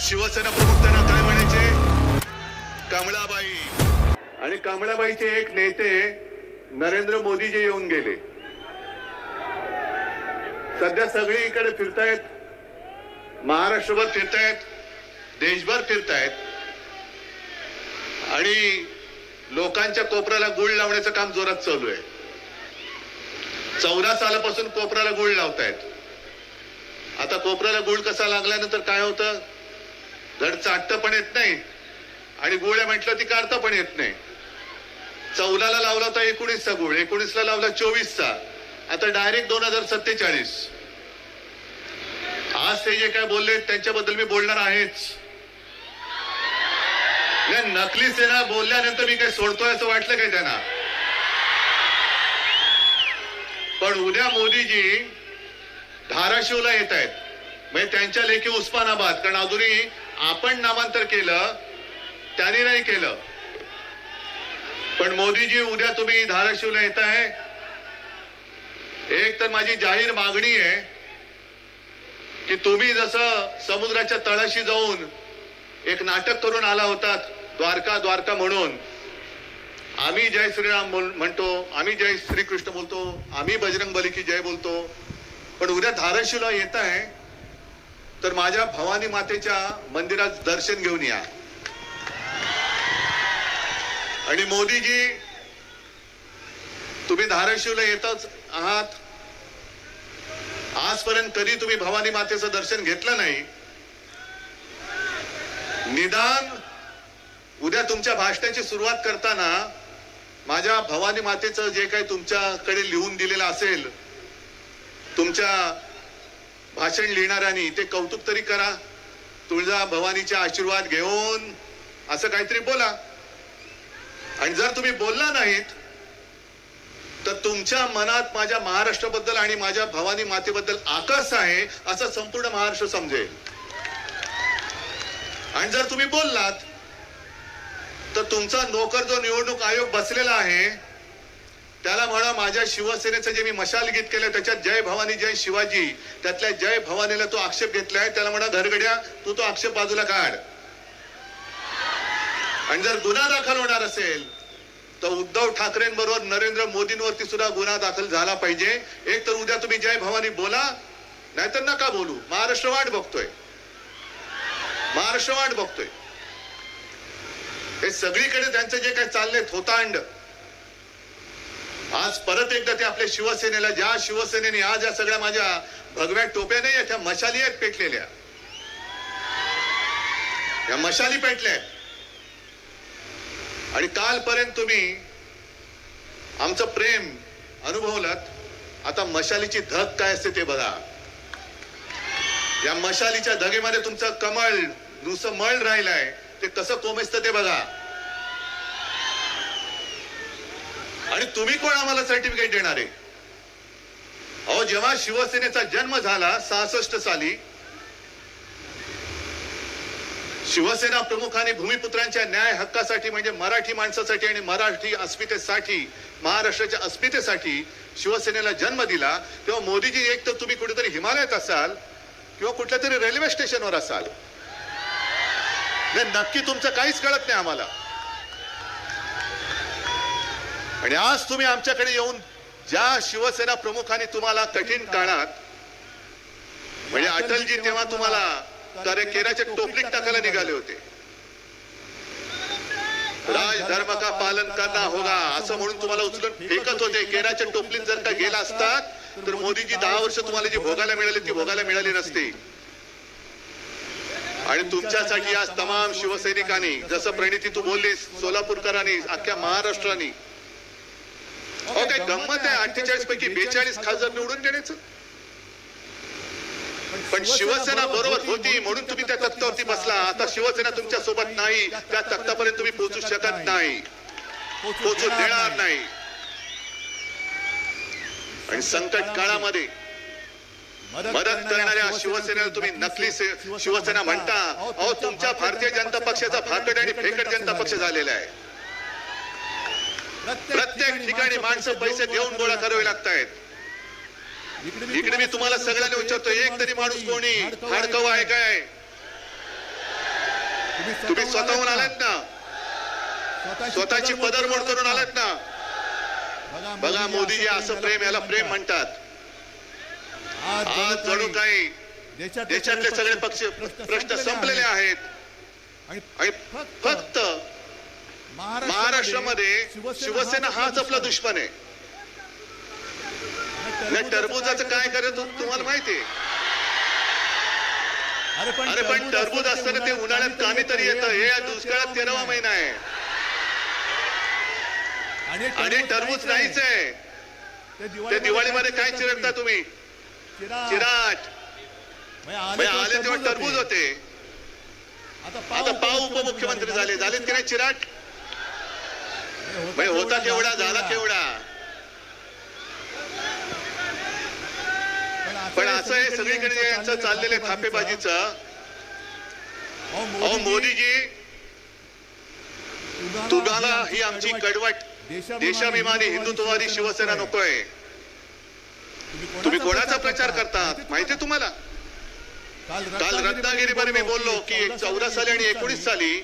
शिवसेना प्रमुख त्यांना काय म्हणायचे? कमळाबाई आणि कमळाबाईचे एक नेते नरेंद्र मोदीजी येऊन गेले. सध्या सगळीकडे फिरतायत. महाराष्ट्रभर फिरतायत. देशभर फिरतायत. आणि लोकांच्या कोपऱ्याला गुळ लावण्याचं काम जोरात चालू आहे. चौदा सालापासून कोपऱ्याला गुळ लावतायत. आता कोपऱ्याला गुळ कसा लागल्यानंतर काय होतं? धड चाटतं पण येत नाही. आणि गोळ्या म्हटलं ती काढता पण येत नाही. चौदाला लावला होता एकोणीसचा गोळ एकोणीसला लावला चोवीसचा. आता डायरेक्ट दोन हजार सत्तेचाळीस. आज ते जे काय बोलले त्यांच्याबद्दल मी बोलणार आहेच. नाही, नकली सेना बोलल्यानंतर मी काही सोडतोय असं वाटलं काय त्यांना? पण उद्या मोदीजी धाराशिवला येत आहेत. म्हणजे त्यांच्या लेखी उस्मानाबाद. कारण अजूनही आपण नामांतर केलं त्यांनी नाही केलं. पण मोदीजी उद्या तुम्ही धाराशिवला येत आहे. एक तर माझी जाहीर मागणी आहे की तुम्ही जसं समुद्राच्या तळाशी जाऊन एक नाटक करून आला होतात द्वारका द्वारका म्हणून. आम्ही जय श्रीराम म्हणतो आम्ही जय श्रीकृष्ण बोलतो आम्ही बजरंग बली की जय बोलतो. पण उद्या धाराशिवला येत आहे तर माझ्या भवानी मातेच्या मंदिरात दर्शन घेऊन या. आणि मोदीजी तुम्ही धाराशिवला येतच आहात. आजपर्यंत कधी तुम्ही भवानी मातेचं दर्शन घेतलं नाही. निदान उद्या तुमच्या भाषणाची सुरुवात करताना माझ्या भवानी मातेचं जे काही तुमच्याकडे लिहून दिलेलं असेल तुमच्या भाषण लिहिणाऱ्यांनी ते कौतुक तरी करा. तुळजा भवानीचे आशीर्वाद घेऊन असं काहीतरी बोला. आणि जर तुम्ही बोलला नाहीत तर तुमच्या मनात माझ्या महाराष्ट्राबद्दल आणि माझ्या भवानी मातेबद्दल आकर्ष आहे असं संपूर्ण महाराष्ट्र समजेल. आणि जर तुम्ही बोललात तर तुमचा नोकर जो निवडणूक आयोग बसलेला आहे त्याला म्हणा माझ्या शिवसेनेचं जे मी मशाल गीत केलं त्याच्यात जय भवानी जय शिवाजी त्यातल्या जय भवानीला तो आक्षेप घेतलाय त्याला म्हणा घरगड्या तू तो आक्षेप बाजूला काढ. आणि जर गुन्हा दाखल होणार असेल तर उद्धव ठाकरेंबरोबर नरेंद्र मोदींवरती सुद्धा गुन्हा दाखल झाला पाहिजे. एक तर उद्या तुम्ही जय भवानी बोला नाहीतर नका बोलू. महाराष्ट्र वाट बघतोय. महाराष्ट्र वाट बघतोय. हे सगळीकडे त्यांचं जे काही चाललंय थोतांड आज परत एकदा ते आपल्या शिवसेनेला ज्या शिवसेनेने आज या सगळ्या माझ्या भगव्या टोप्या नाही त्या मशाली आहेत पेटलेल्या. या मशाली पेटल्या आणि कालपर्यंत तुम्ही आमचं प्रेम अनुभवलात. आता मशालीची धग काय असते ते बघा. या मशालीच्या धगेमध्ये तुमचं कमळ नुसतं मळ राहिलंय. ते कसं कोमेसतं ते बघा. आणि तुम्ही कोण आम्हाला सर्टिफिकेट देणार आहे? अहो जेव्हा शिवसेनेचा जन्म झाला सहासष्ट साली शिवसेना प्रमुखांनी भूमिपुत्रांच्या न्याय हक्कासाठी म्हणजे मराठी माणसासाठी आणि मराठी अस्मितेसाठी महाराष्ट्राच्या अस्मितेसाठी शिवसेनेला जन्म दिला तेव्हा मोदीजी एक तर तुम्ही कुठेतरी हिमालयात असाल किंवा कुठल्या तरी रेल्वे स्टेशनवर असाल. नाही नक्की तुमचं काहीच कळत नाही आम्हाला. आणि आज तुम्ही आमच्याकडे येऊन ज्या शिवसेना प्रमुखांनी तुम्हाला कठीण काळात म्हणजे अटलजी तेव्हा तुम्हाला तर केराच्या टोपलीत टाकायला निघाले होते. राजधर्म का पालन करना होगा असं म्हणून तुम्हाला उचलून फेकत होते. केराच्या टोपलीत जर का गेला असतात तर मोदीजी दहा वर्ष तुम्हाला जी भोगायला मिळाली ती भोगायला मिळाली नसती. आणि तुमच्यासाठी आज तमाम शिवसैनिकांनी जसं प्रणिती तू बोललीस सोलापूरकरांनी अख्ख्या महाराष्ट्राने अहो काय गंमत आहे. अठ्ठेचाळीस पैकी बेचाळीस खासदार निवडून देण्याचं? पण शिवसेना बरोबर होती म्हणून तुम्ही त्या तख्तावरती बसला. आता शिवसेना तुमच्यासोबत नाही त्या तख्तापर्यंत तुम्ही पोहोचू शकत नाही. पोहोचू देणार नाही. आणि संकट काळामध्ये मदत करणाऱ्या शिवसेनेला तुम्ही नकली से- शिवसेना म्हणता. अहो तुमच्या भारतीय जनता पक्षाचा फाकड आणि फेकट जनता पक्ष झालेला आहे. प्रत्येक ठिकाणी माणसं पैसे देऊन गोळा करावे लागतायत. इकडे मी तुम्हाला सगळ्यांना विचारतो एक तरी माणूस कोणी? हाडकव आहे काय? तुम्ही स्वतःहून आलात ना? स्वतःची पदर मोड करून आलात ना. बघा मोदीजी असं प्रेम याला प्रेम म्हणतात. आज जणू काही देशातले सगळे पक्ष प्रश्न संपलेले आहेत. आणि फक्त महाराष्ट्रामध्ये शिवसेना हाच आपला दुश्मन आहे. आणि टरबुजाचं काय करत तुम्हाला माहिती आहे? अरे पण टरबूज असताना ते उन्हाळ्यात कामी तरी येतं. हे या दुष्काळात तेरावा महिना आहे. आणि टरबूज नाहीच आहे. ते दिवाळीमध्ये काय चिरडता तुम्ही? चिराट आले तेव्हा टरबूज होते. आता पाव उपमुख्यमंत्री झाले. झालेत की नाही चिराट म्हणजे होता केवढा झाला केवढा? पण असं आहे सगळीकडे यांचं चाललेलं आहे थापेबाजीचं. अहो मोदीजी तुम्हाला ही आमची कडवट देशाभिमानी हिंदुत्ववादी शिवसेना नकोय. तुम्ही कोणाचा प्रचार करतात माहितीये तुम्हाला? काल रत्नागिरीमध्ये मी बोललो की चौदा साली आणि एकोणीस साली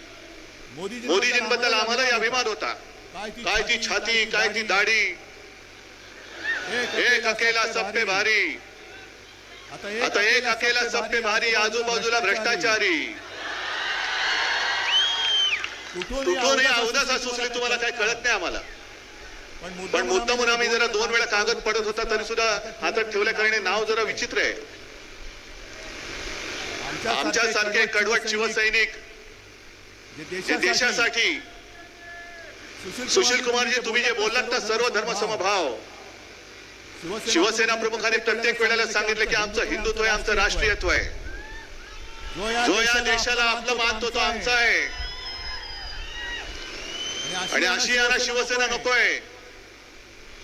मोदीजींबद्दल आम्हालाही अभिमान होता. काय ती छाती काय ती दाढी? एक अकेला सब भारी. आता एक अकेला सब भारी आजूबाजूला भ्रष्टाचारी. कुठून हे अवदासा सुचले तुम्हाला काय कळत नाही आम्हाला. पण मुद्दामून आम्ही जरा दोन वेळा कागद पडत होता तरी सुद्धा हातात ठेवल्या कारणे नाव जरा विचित्र आहे. आमच्या सारखे कडवट शिवसैनिक जे देशासाठी सुशील कुमारजी तुम्ही जे बोललात ना सर्व धर्म समभाव. शिवसेना प्रमुखांनी प्रत्येक वेळेला सांगितलं की आमचं हिंदुत्व आहे आमचं राष्ट्रीयत्व आहे. जो या देशाला आपलं मानतो तो आमचा आहे. आणि अशी यांना शिवसेना नकोय.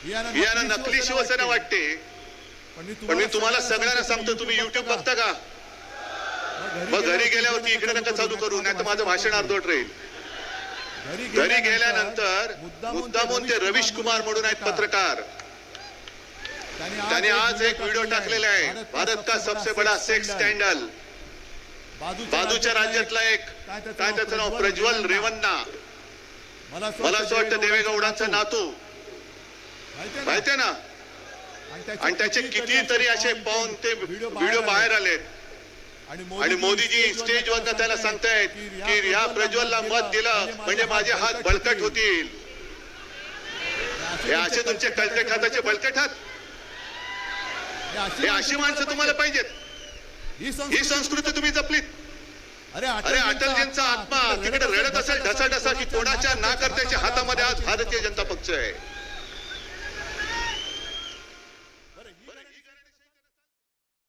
यांना नकली शिवसेना वाटते. पण मी तुम्हाला सगळ्यांना सांगतो तुम्ही युट्यूब बघता का? मग घरी गेल्यावरती इकडे नका चालू करू नाही तर माझं भाषण अर्धवट राहील. घरी गेल्यानंतर मुद्दामून ते रवीश कुमार म्हणून आहेत पत्रकार. त्याने आज एक व्हिडिओ टाकलेला आहे. भारत का सबसे बडा सेक्स स्कॅन्डल बाजूच्या राज्यातला एक काय त्याचं नाव? प्रज्वल रेवन्ना. मला असं वाटतं देवेगौडांचा नातू. माहितीये ना? आणि त्याचे कितीतरी असे पाहून ते व्हिडिओ बाहेर आले आणि मोदीजी स्टेजवर त्याला सांगतायत की ह्या प्रज्वलला मत दिलं म्हणजे माझे हात बळकट होतील. हे असे तुमचे कलते खाताचे बळकट हात? हे अशी माणसं तुम्हाला पाहिजेत. ही संस्कृती तुम्ही जपलीत. अरे अरे अटलजींचा आत्मा तिकडे रडत असेल ढसा ढसा की कोणाच्या ना करत्याच्या हातामध्ये आज भारतीय जनता पक्ष आहे.